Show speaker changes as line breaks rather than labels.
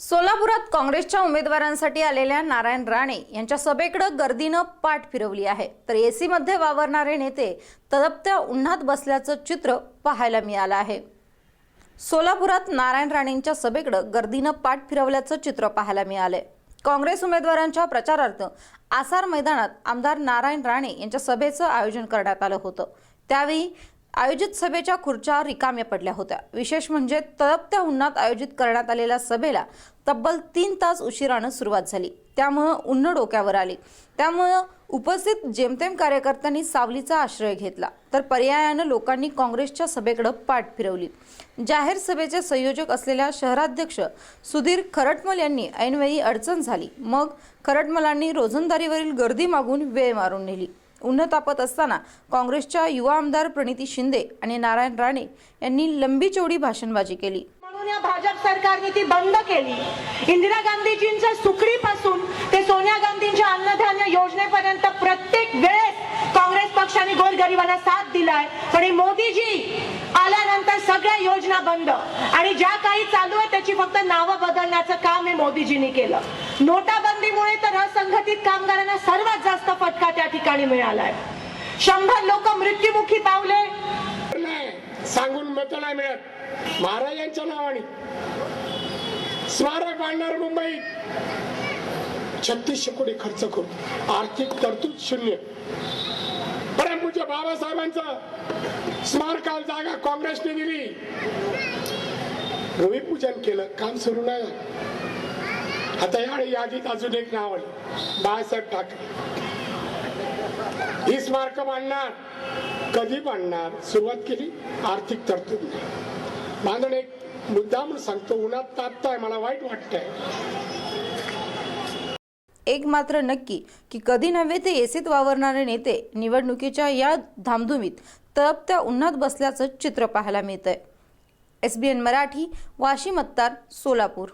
सोलापुरात काँग्रेसच्या उमेदवारांसाठी आलेल्या नारायण राणे यांच्या सभेकडे गर्दीनं पाठ फिरवली आहे. तर एसीमध्ये वावरणारे नेते तदपत्या उन्हात बसल्याचं चित्र पाहायला मिळालं आहे. सोलापुरात नारायण राणेंच्या सभेकडे गर्दीनं पाठ फिरवल्याचं चित्र पाहायला मिळालंय. काँग्रेस उमेदवारांच्या प्रचारार्थ आसार मैदानात आमदार नारायण राणे यांच्या सभेचं आयोजन करण्यात आलं होतं. त्यावेळी आयोजित सभेच्या खुर्च्या रिकाम्या पडल्या होत्या. विशेष म्हणजे तळपत्या उन्हात आयोजित करण्यात आलेल्या सभेला तब्बल तीन तास उशिरानं सुरुवात झाली. त्यामुळं उन्ह डोक्यावर आली. त्यामुळं उपस्थित जेमतेम कार्यकर्त्यांनी सावलीचा आश्रय घेतला. तर पर्यायानं लोकांनी काँग्रेसच्या सभेकडे पाठ फिरवली. जाहीर सभेचे संयोजक असलेल्या शहराध्यक्ष सुधीर खरटमल यांनी ऐनवेळी अडचण झाली. मग खरटमलांनी रोजंदारीवरील गर्दी मागून वेळ मारून नेली. उन्ह तापत असताना काँग्रेसच्या युवा आमदार प्रणिती शिंदे आणि नारायण राणे यांनी लंबी चोडी भाषणबाजी केली.
म्हणून या भाजप सरकारने ती बंद केली. इंदिरा गांधीजींच्या सुकडीपासून ते सोनिया गांधींच्या गोरगरिबांना साथ दिलाय. पण हे मोदीजी आल्यानंतर सगळ्या योजना बंद. आणि ज्या काही चालू आहे त्याची फक्त नावं बदलण्याचं काम हे मोदीजींनी केलं. नोटाबंदीमुळे तर असंघटित कामगारांना सर्वात जास्त फटका त्या ठिकाणी मिळालाय. शंभर लोक मृत्यूमुखी पावले.
सांगून मत नाही मिळत. महाराजांच्या नावाने. स्मारक बांधणार मुंबईत छत्तीसशे कोटी खर्च करून आर्थिक तरतूद शून्य. बाबासाहेबांचं स्मारकाल जागा काँग्रेसने दिली. भूमिपूजन केलं काम सुरू नाही आता या यादीत अजून एक नाव आहे बाळासाहेब ठाकरे. ही स्मारक बांधणार कधी बांधणार? सुरुवात केली आर्थिक तरतूद बांधण एक मुद्दा म्हणून सांगतो उन्हात तापताय मला वाईट वाटतंय.
एक मात्र नक्की की कधी नव्हे ते एसीत वावरणारे नेते निवडणुकीच्या या धामधुमीत तळपत्या उन्हात बसल्याचं चित्र पाहायला मिळतंय. एन मराठी वाशिम मतदार सोलापूर.